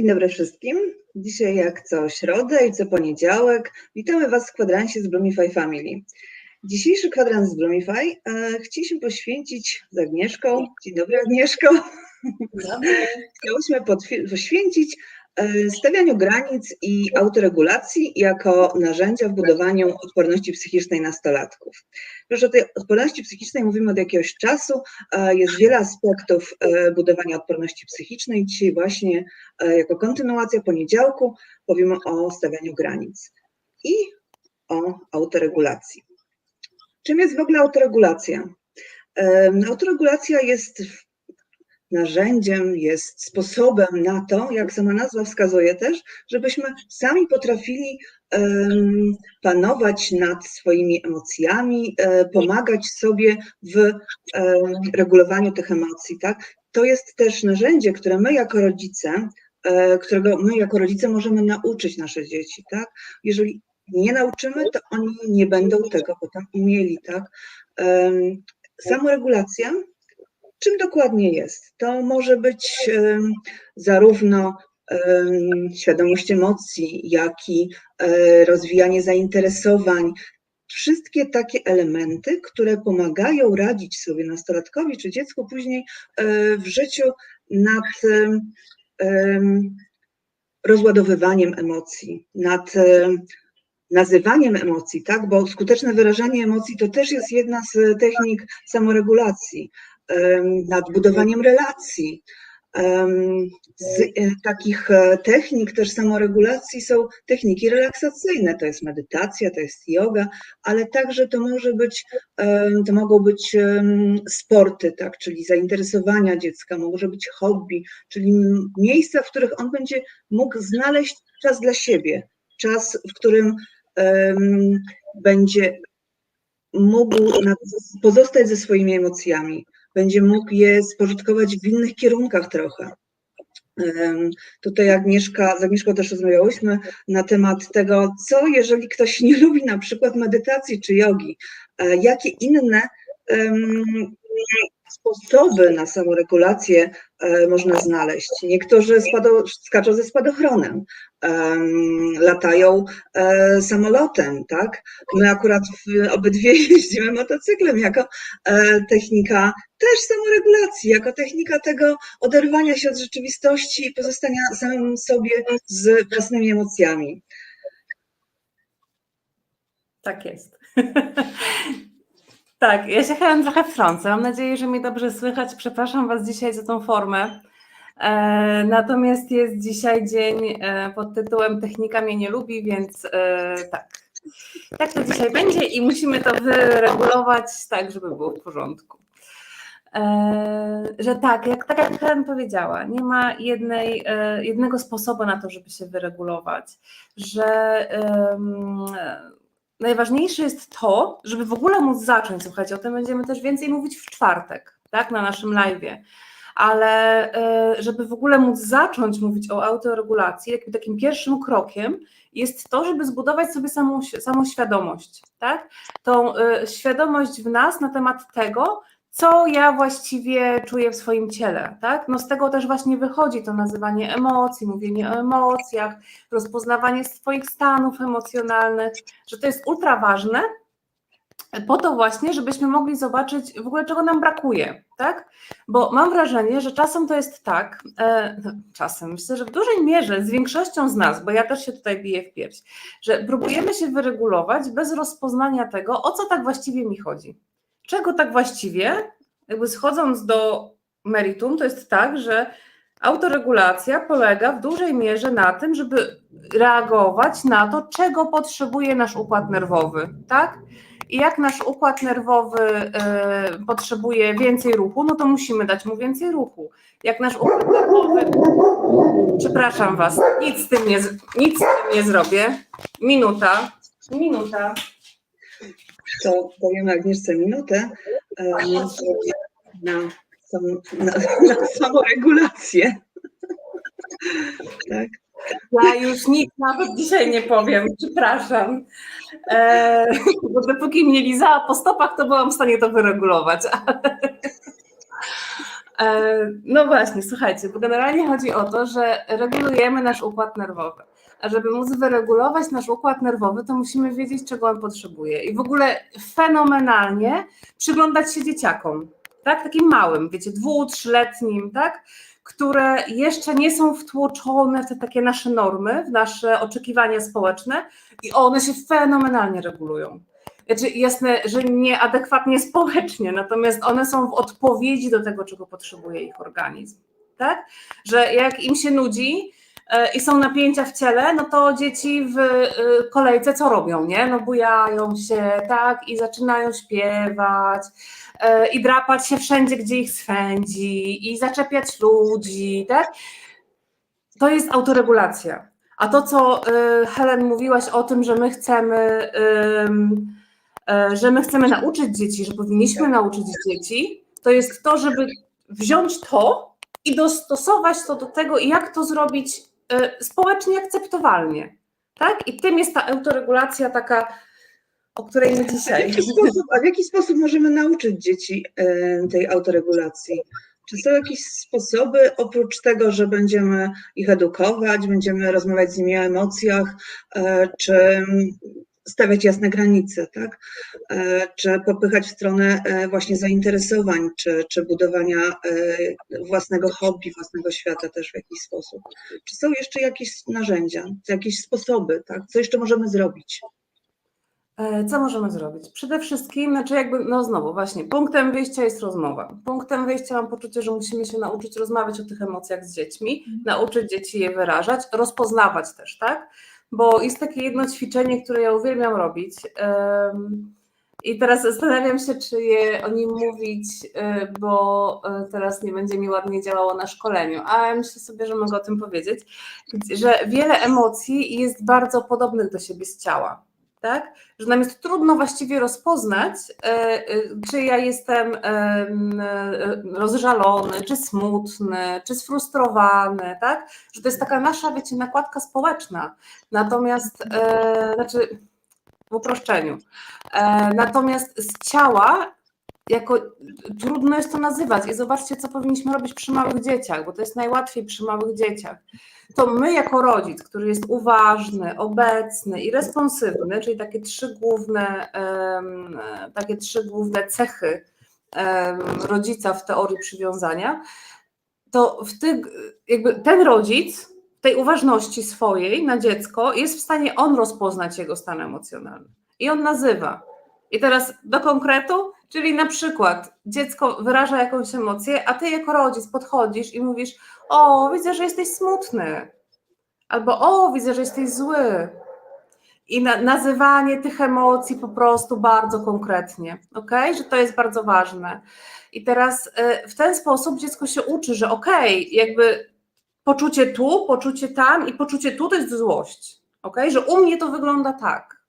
Dzień dobry wszystkim. Dzisiaj jak co środę i co poniedziałek witamy Was w kwadransie z Bloomify Family. Dzisiejszy kwadrans z Bloomify e, chcieliśmy poświęcić z Agnieszką. Dzień dobry Agnieszko. Chciałyśmy podfi- poświęcić e, stawianiu granic i autoregulacji jako narzędzia w budowaniu odporności psychicznej nastolatków. Już o tej odporności psychicznej mówimy od jakiegoś czasu. e, Jest wiele aspektów e, budowania odporności psychicznej. Dzisiaj właśnie e, jako kontynuacja poniedziałku powiemy o stawianiu granic i o autoregulacji. Czym jest w ogóle autoregulacja? Em, Autoregulacja jest narzędziem, jest sposobem na to, jak sama nazwa wskazuje też, żebyśmy sami potrafili panować nad swoimi emocjami, e, pomagać sobie w em, regulowaniu tych emocji. Tak? To jest też narzędzie, które my jako rodzice, e, którego my jako rodzice możemy nauczyć nasze dzieci. Tak? Jeżeli nie nauczymy, to oni nie będą tego potem umieli. Tak? Samoregulacja Czym dokładnie jest? To może być zarówno świadomość emocji, jak i e, rozwijanie zainteresowań. Wszystkie takie elementy, które pomagają radzić sobie nastolatkowi czy dziecku później e, w życiu nad em, em, rozładowywaniem emocji, nad em, nazywaniem emocji, tak? Bo skuteczne wyrażanie emocji to też jest jedna z technik samoregulacji nad budowaniem relacji. Z e, takich e, technik też samoregulacji są techniki relaksacyjne, to jest medytacja, to jest yoga, ale także to może być, to mogą być sporty, tak, czyli zainteresowania dziecka, może być hobby, czyli miejsca, w których on będzie mógł znaleźć czas dla siebie, czas, w którym będzie mógł pozostać ze swoimi emocjami, będzie mógł je spożytkować w innych kierunkach trochę. Tutaj Agnieszka, z Agnieszką też rozmawiałyśmy na temat tego, co jeżeli ktoś nie lubi na przykład medytacji czy jogi, e, jakie inne sposoby na samoregulację e, można znaleźć. Niektórzy spado, skaczą ze spadochronem, em, latają e, samolotem, tak? My akurat obydwie jeździmy motocyklem jako e, technika też samoregulacji, jako technika tego oderwania się od rzeczywistości i pozostania samym sobie z własnymi emocjami. Tak jest. tak, ja się chyba trochę wtrącę. Mam nadzieję, że mnie dobrze słychać. Przepraszam Was dzisiaj za tą formę. E, natomiast jest dzisiaj dzień e, pod tytułem Technika mnie nie lubi, więc e, tak. Tak to dzisiaj będzie i musimy to wyregulować tak, żeby było w porządku. E, że tak, jak, tak jak Helen powiedziała, nie ma jednej, e, jednego sposobu na to, żeby się wyregulować, że najważniejsze jest to, żeby w ogóle móc zacząć, słuchajcie, o tym będziemy też więcej mówić w czwartek, tak, na naszym live'ie, ale e, żeby w ogóle móc zacząć mówić o autoregulacji, jakby takim pierwszym krokiem jest to, żeby zbudować sobie samą, samą świadomość, tak, tą e, świadomość w nas na temat tego, co ja właściwie czuję w swoim ciele, tak? No z tego też właśnie wychodzi to nazywanie emocji, mówienie o emocjach, rozpoznawanie swoich stanów emocjonalnych, że to jest ultra ważne po to właśnie, żebyśmy mogli zobaczyć w ogóle czego nam brakuje, tak? Bo mam wrażenie, że czasem to jest tak, e, czasem myślę, że w dużej mierze z większością z nas, bo ja też się tutaj biję w pierś, że próbujemy się wyregulować bez rozpoznania tego, o co tak właściwie mi chodzi czego tak właściwie, jakby schodząc do meritum, to jest tak, że autoregulacja polega w dużej mierze na tym, żeby reagować na to, czego potrzebuje nasz układ nerwowy, tak? I jak nasz układ nerwowy e, potrzebuje więcej ruchu, no to musimy dać mu więcej ruchu. Jak nasz układ nerwowy. Przepraszam Was, nic z tym nie, nic z tym nie zrobię. Minuta. Minuta. To dajemy Agnieszce minutę e, na, sam, na, na samoregulację. Tak. Ja już nic nawet dzisiaj nie powiem, przepraszam. E, bo dopóki mnie lizała po stopach, to byłam w stanie to wyregulować. E, No właśnie, słuchajcie, bo generalnie chodzi o to, że regulujemy nasz układ nerwowy. A żeby móc wyregulować nasz układ nerwowy, to musimy wiedzieć, czego on potrzebuje. I w ogóle fenomenalnie przyglądać się dzieciakom, tak? Takim małym, wiecie, dwu, trzyletnim, tak? Które jeszcze nie są wtłoczone w te takie nasze normy, w nasze oczekiwania społeczne i one się fenomenalnie regulują. Znaczy, jasne, że nieadekwatnie społecznie, natomiast one są w odpowiedzi do tego, czego potrzebuje ich organizm. Tak? Że jak im się nudzi i są napięcia w ciele, no to dzieci w e, kolejce co robią, nie? No bujają się, tak? I zaczynają śpiewać e, i drapać się wszędzie, gdzie ich swędzi i zaczepiać ludzi, tak? To jest autoregulacja. A to, co e, Helen mówiłaś o tym, że my chcemy e, że my chcemy nauczyć dzieci, że powinniśmy nauczyć dzieci, to jest to, żeby wziąć to i dostosować to do tego, jak to zrobić e, społecznie akceptowalnie. Tak? I tym jest ta autoregulacja taka, o której my A w, dzisiaj. jaki sposób, a w jaki sposób możemy nauczyć dzieci e, tej autoregulacji? Czy są jakieś sposoby, oprócz tego, że będziemy ich edukować, będziemy rozmawiać z nimi o emocjach, e, czy stawiać jasne granice, tak? E, Czy popychać w stronę e, właśnie zainteresowań, czy, czy budowania e, własnego hobby, własnego świata też w jakiś sposób? Czy są jeszcze jakieś narzędzia, jakieś sposoby, tak? Co jeszcze możemy zrobić? E, Co możemy zrobić? Przede wszystkim, znaczy jakby, no znowu, właśnie, punktem wyjścia jest rozmowa. Punktem wyjścia mam poczucie, że musimy się nauczyć rozmawiać o tych emocjach z dziećmi, nauczyć dzieci je wyrażać, rozpoznawać też, tak? Bo jest takie jedno ćwiczenie, które ja uwielbiam robić. I teraz zastanawiam się, czy je o nim mówić, e, bo e, teraz nie będzie mi ładnie działało na szkoleniu, ale myślę sobie, że mogę o tym powiedzieć, że wiele emocji jest bardzo podobnych do siebie z ciała tak? Że nam jest trudno właściwie rozpoznać, e, e, czy ja jestem em, e, rozżalony, czy smutny, czy sfrustrowany, tak? Że to jest taka nasza, wiecie, nakładka społeczna. Natomiast, znaczy w uproszczeniu. Natomiast z ciała jako trudno jest to nazywać i zobaczcie, co powinniśmy robić przy małych dzieciach, bo to jest najłatwiej przy małych dzieciach. To my jako rodzic, który jest uważny, obecny i responsywny, czyli takie trzy główne, em, takie trzy główne cechy em, rodzica w teorii przywiązania, to w tych, jakby ten rodzic tej uważności swojej na dziecko jest w stanie on rozpoznać jego stan emocjonalny. I on nazywa. I teraz do konkretu, czyli na przykład dziecko wyraża jakąś emocję, a ty jako rodzic podchodzisz i mówisz: O, widzę, że jesteś smutny. Albo o, widzę, że jesteś zły. I na, nazywanie tych emocji po prostu bardzo konkretnie, ok? Że to jest bardzo ważne. I teraz y, w ten sposób dziecko się uczy, że okej, jakby poczucie tu, poczucie tam i poczucie tu to jest złość, ok? Że u mnie to wygląda tak.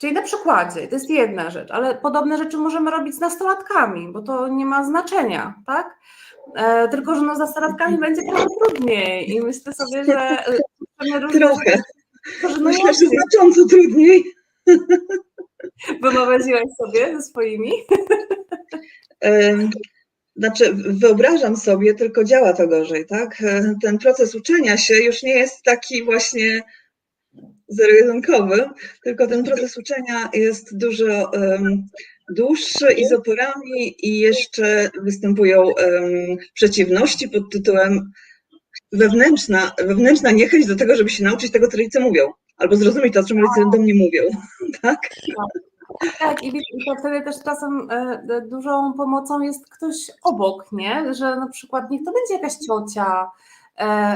Czyli na przykładzie, to jest jedna rzecz, ale podobne rzeczy możemy robić z nastolatkami, bo to nie ma znaczenia, tak? E, tylko, że no z nastolatkami będzie trochę trudniej i myślę sobie, że Trochę. że no Myślę, że znacząco trudniej. wyobraziłaś sobie ze swoimi? Znaczy, wyobrażam sobie, tylko działa to gorzej, tak? E, Ten proces uczenia się już nie jest taki właśnie zero-jedynkowy, tylko ten proces uczenia jest dużo em, dłuższy i z oporami i jeszcze występują em, przeciwności pod tytułem wewnętrzna, wewnętrzna niechęć do tego, żeby się nauczyć tego, co rodzice mówią, albo zrozumieć to, o czym rodzice do mnie mówią, tak? Tak, i to wtedy też czasem e, dużą pomocą jest ktoś obok, nie? Że na przykład niech to będzie jakaś ciocia,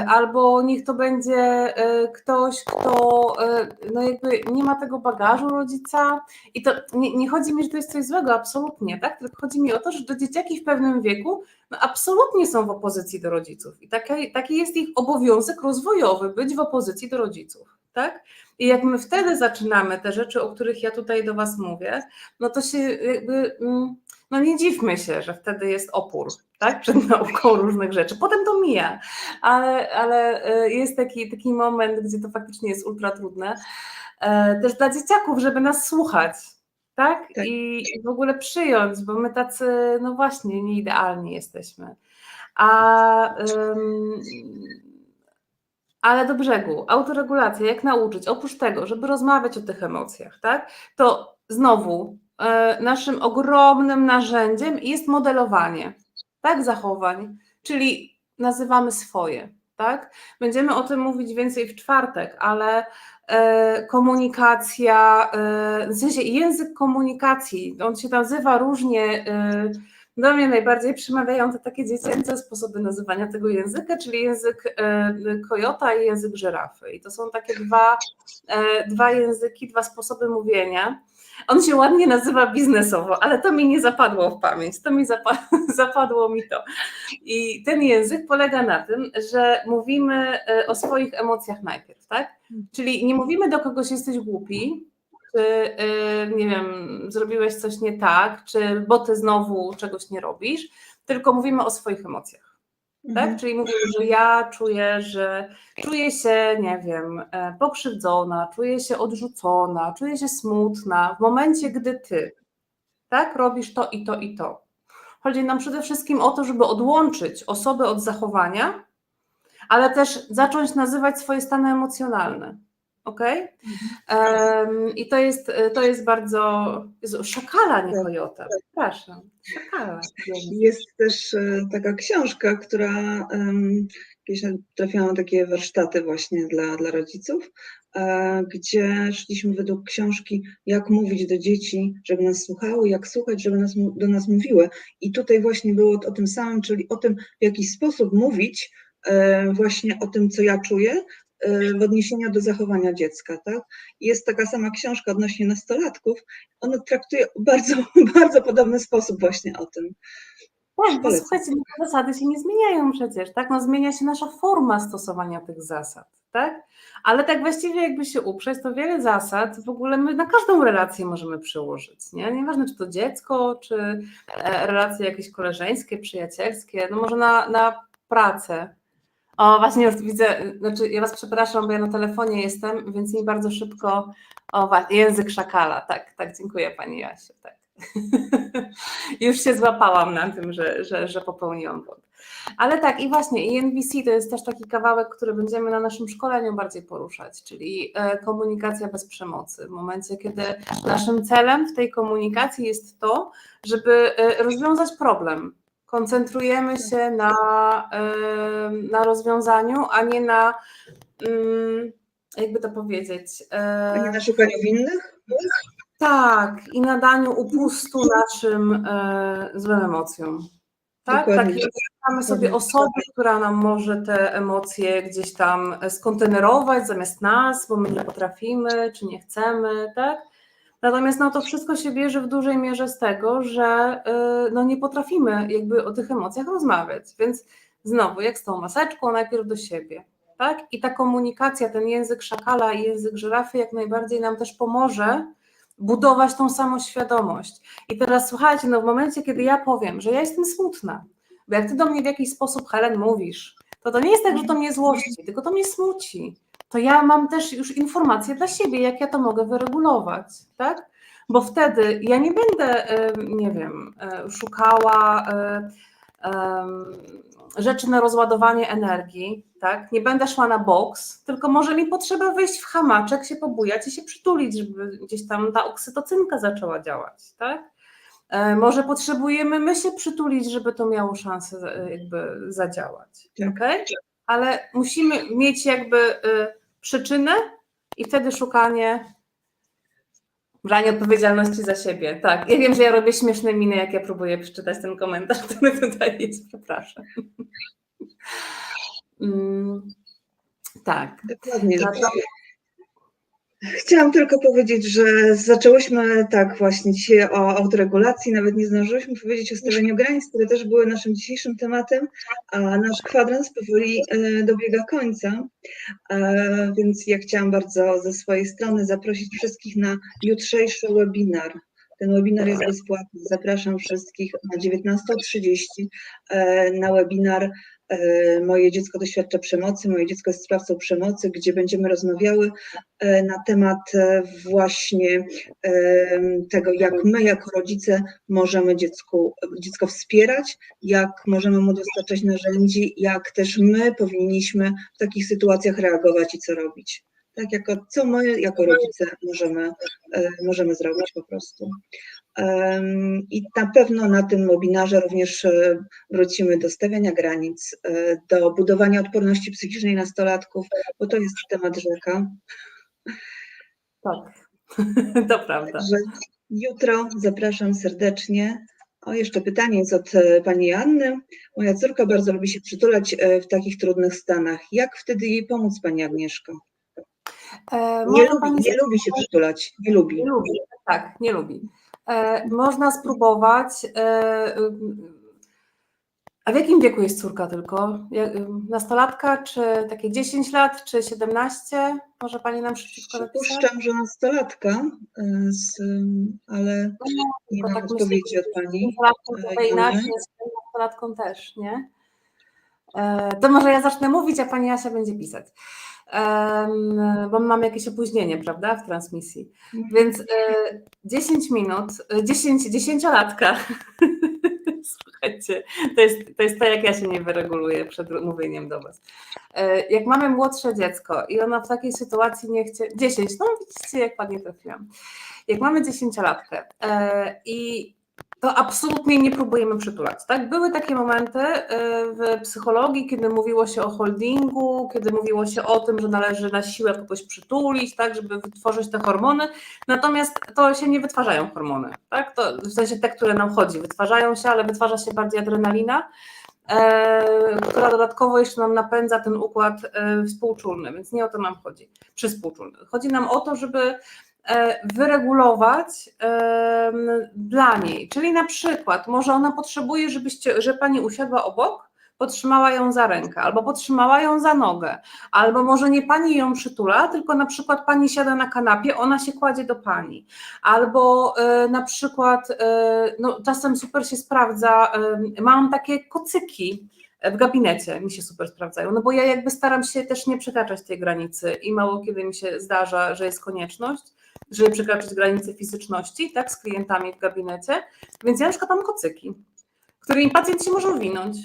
albo niech to będzie e, ktoś, kto e, no jakby nie ma tego bagażu rodzica. I to nie, nie chodzi mi, że to jest coś złego, absolutnie, tak? Tylko chodzi mi o to, że dzieciaki w pewnym wieku no absolutnie są w opozycji do rodziców. I taki, taki jest ich obowiązek rozwojowy, być w opozycji do rodziców, tak? I jak my wtedy zaczynamy te rzeczy, o których ja tutaj do Was mówię, no to się jakby, mm, no nie dziwmy się, że wtedy jest opór, tak, przed nauką różnych rzeczy. Potem to mija, ale, ale e, jest taki, taki moment, gdzie to faktycznie jest ultra trudne. E, Też dla dzieciaków, żeby nas słuchać, tak? Tak. I i w ogóle przyjąć, bo my tacy, no właśnie, nieidealni jesteśmy. A, ym, ale do brzegu, autoregulacja, jak nauczyć? Oprócz tego, żeby rozmawiać o tych emocjach, tak? To znowu naszym ogromnym narzędziem jest modelowanie, tak, zachowań, czyli nazywamy swoje, tak? Będziemy o tym mówić więcej w czwartek, ale e, komunikacja, e, w sensie język komunikacji, on się nazywa różnie. E, do mnie najbardziej przemawiające takie dziecięce sposoby nazywania tego języka, czyli język e, kojota i język żyrafy. I to są takie dwa, e, dwa języki, dwa sposoby mówienia. On się ładnie nazywa biznesowo, ale to mi nie zapadło w pamięć, to mi zapa zapadło mi to. I ten język polega na tym, że mówimy e, o swoich emocjach najpierw, tak? Czyli nie mówimy do kogoś jesteś głupi, czy e, nie wiem, zrobiłeś coś nie tak, czy bo ty znowu czegoś nie robisz, tylko mówimy o swoich emocjach. Tak? Mhm. Czyli mówię, że ja czuję, że czuję się, nie wiem, e, pokrzywdzona, czuję się odrzucona, czuję się smutna w momencie, gdy ty tak robisz to i to i to. Chodzi nam przede wszystkim o to, żeby odłączyć osobę od zachowania, ale też zacząć nazywać swoje stany emocjonalne. Ok? Um, I to jest, to jest bardzo. Jezu, szakala, nie Tak, kojota. Przepraszam. Szakala. Jest też e, taka książka, która em, kiedyś trafiałam na takie warsztaty właśnie dla, dla rodziców, e, gdzie szliśmy według książki, jak mówić do dzieci, żeby nas słuchały, jak słuchać, żeby nas, do nas mówiły. I tutaj właśnie było o tym samym, czyli o tym, w jaki sposób mówić e, właśnie o tym, co ja czuję, w odniesieniu do zachowania dziecka, tak? Jest taka sama książka odnośnie nastolatków, ona traktuje w bardzo, bardzo podobny sposób właśnie o tym. Tak, bo słuchajcie, no zasady się nie zmieniają przecież, tak? No zmienia się nasza forma stosowania tych zasad, tak? Ale tak właściwie jakby się uprzeć, to wiele zasad w ogóle my na każdą relację możemy przełożyć, nie? Nieważne czy to dziecko, czy e, relacje jakieś koleżeńskie, przyjacielskie, no może na, na pracę. O, właśnie już widzę, znaczy ja Was przepraszam, bo ja na telefonie jestem, więc mi bardzo szybko, o język szakala, tak, tak, dziękuję Pani Jasiu, tak. Już się złapałam na tym, że, że, że popełniłam błąd. Ale tak, i właśnie, i NVC to jest też taki kawałek, który będziemy na naszym szkoleniu bardziej poruszać, czyli e, komunikacja bez przemocy. W momencie, kiedy naszym celem w tej komunikacji jest to, żeby e, rozwiązać problem. Koncentrujemy się na, e, na rozwiązaniu, a nie na, mm, jakby to powiedzieć. e, A nie na szukaniu winnych? tak, i nadaniu upustu naszym e, złym emocjom. Tak, Dokładnie. tak. Mamy sobie osobę, która nam może te emocje gdzieś tam skontenerować zamiast nas, bo my nie potrafimy, czy nie chcemy, tak? Natomiast no, to wszystko się bierze w dużej mierze z tego, że e, no, nie potrafimy jakby o tych emocjach rozmawiać. Więc znowu, jak z tą maseczką, najpierw do siebie. Tak? I ta komunikacja, ten język szakala i język żyrafy jak najbardziej nam też pomoże budować tą samoświadomość. I teraz słuchajcie, no w momencie, kiedy ja powiem, że ja jestem smutna, bo jak ty do mnie w jakiś sposób, Helen, mówisz, to to nie jest tak, że to mnie złości, tylko to mnie smuci. To ja mam też już informacje dla siebie, jak ja to mogę wyregulować, tak? Bo wtedy ja nie będę, nie wiem, e, szukała e, rzeczy na rozładowanie energii, tak? Nie będę szła na boks, tylko może mi potrzeba wejść w hamaczek, się pobujać i się przytulić, żeby gdzieś tam ta oksytocynka zaczęła działać, tak? E, Może potrzebujemy my się przytulić, żeby to miało szansę jakby zadziałać, Tak. okej? Ale musimy mieć jakby e, przyczynę i wtedy szukanie branie odpowiedzialności za siebie. Tak, ja wiem, że ja robię śmieszne miny, jak ja próbuję przeczytać ten komentarz, który tutaj jest, przepraszam. Mm, tak. Dokładnie. Chciałam tylko powiedzieć, że zaczęłyśmy tak właśnie dzisiaj o autoregulacji, nawet nie zdążyłyśmy powiedzieć o stawianiu granic, które też były naszym dzisiejszym tematem, a nasz kwadrans powoli e, dobiega końca, E, więc ja chciałam bardzo ze swojej strony zaprosić wszystkich na jutrzejszy webinar. Ten webinar jest bezpłatny. Zapraszam wszystkich na 19.30 e, na webinar Moje dziecko doświadcza przemocy, moje dziecko jest sprawcą przemocy, gdzie będziemy rozmawiały e, na temat e, właśnie e, tego, jak my jako rodzice możemy dziecku, dziecko wspierać, jak możemy mu dostarczać narzędzi, jak też my powinniśmy w takich sytuacjach reagować i co robić. Tak, jako, co my jako rodzice możemy, e, możemy zrobić po prostu. I na pewno na tym webinarze również e, wrócimy do stawiania granic, e, do budowania odporności psychicznej nastolatków, bo to jest temat rzeka. Tak, to prawda. Także jutro zapraszam serdecznie. O, jeszcze pytanie jest od e, pani Anny. Moja córka bardzo lubi się przytulać w takich trudnych stanach. Jak wtedy jej pomóc, pani Agnieszko? E, Nie lubi, pani nie lubi się przytulać, nie lubi. Nie lubi, tak, nie lubi. E, można spróbować. E, ym, a w jakim wieku jest córka tylko? Ym, Nastolatka, czy takie 10 lat, czy 17? Może pani nam szybciutko napisać? Przypuszczam, że nastolatka, e, z, ale nie to mam tak myślę, odpowiedzi od pani. Nastolatką e, inaczej, z nastolatką też, nie? E, To może ja zacznę mówić, a pani Asia będzie pisać. Bo mamy jakieś opóźnienie, prawda, w transmisji. Więc e, 10 minut, e, 10, 10-latka. Słuchajcie, to jest, to jest to, jak ja się nie wyreguluję przed mówieniem do Was. E, Jak mamy młodsze dziecko i ono w takiej sytuacji nie chce. 10, no widzicie, jak ładnie trafiłam. Jak mamy 10-latkę e, i to absolutnie nie próbujemy przytulać. Tak? Były takie momenty e, w psychologii, kiedy mówiło się o holdingu, kiedy mówiło się o tym, że należy na siłę kogoś przytulić, tak, żeby wytworzyć te hormony. Natomiast to się nie wytwarzają hormony. Tak? To, w sensie te, które nam chodzi, wytwarzają się, ale wytwarza się bardziej adrenalina, e, która dodatkowo jeszcze nam napędza ten układ e, współczulny, więc nie o to nam chodzi. Przyspółczulny. Chodzi nam o to, żeby wyregulować em, dla niej. Czyli na przykład może ona potrzebuje, żebyście, że pani usiadła obok, potrzymała ją za rękę, albo potrzymała ją za nogę, albo może nie pani ją przytula, tylko na przykład pani siada na kanapie, ona się kładzie do pani, albo e, na przykład, e, no czasem super się sprawdza, e, mam takie kocyki, w gabinecie mi się super sprawdzają, no bo ja jakby staram się też nie przekraczać tej granicy i mało kiedy mi się zdarza, że jest konieczność, żeby przekraczać granice fizyczności, tak, z klientami w gabinecie, więc ja na przykład mam kocyki, którymi pacjent się może owinąć.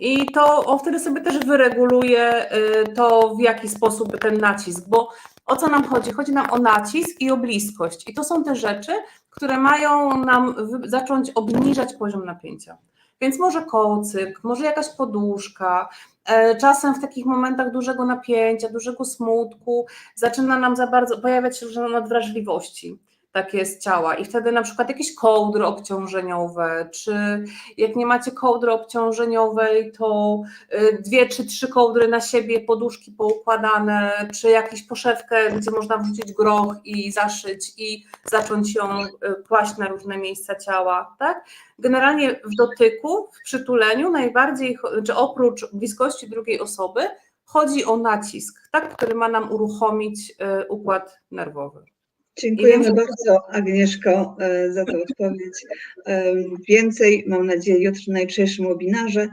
I to on wtedy sobie też wyreguluje y, to, w jaki sposób ten nacisk, bo o co nam chodzi? Chodzi nam o nacisk i o bliskość. I to są te rzeczy, które mają nam zacząć obniżać poziom napięcia. Więc może kocyk, może jakaś poduszka. E, Czasem w takich momentach dużego napięcia, dużego smutku zaczyna nam za bardzo pojawiać się nadwrażliwości takie z ciała i wtedy na przykład jakieś kołdry obciążeniowe, czy jak nie macie kołdry obciążeniowej, to y, dwie czy trzy kołdry na siebie, poduszki poukładane, czy jakąś poszewkę, gdzie można wrzucić groch i zaszyć i zacząć ją y, kłaść na różne miejsca ciała, tak? Generalnie w dotyku, w przytuleniu najbardziej, czy oprócz bliskości drugiej osoby, chodzi o nacisk, tak, który ma nam uruchomić y, układ nerwowy. Dziękujemy bardzo Agnieszko e, za tę odpowiedź. E, Więcej mam nadzieję jutro na jutrzejszym webinarze.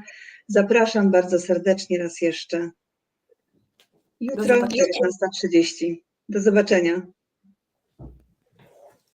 Zapraszam bardzo serdecznie raz jeszcze. Jutro zobaczenia. 19.30. Do zobaczenia.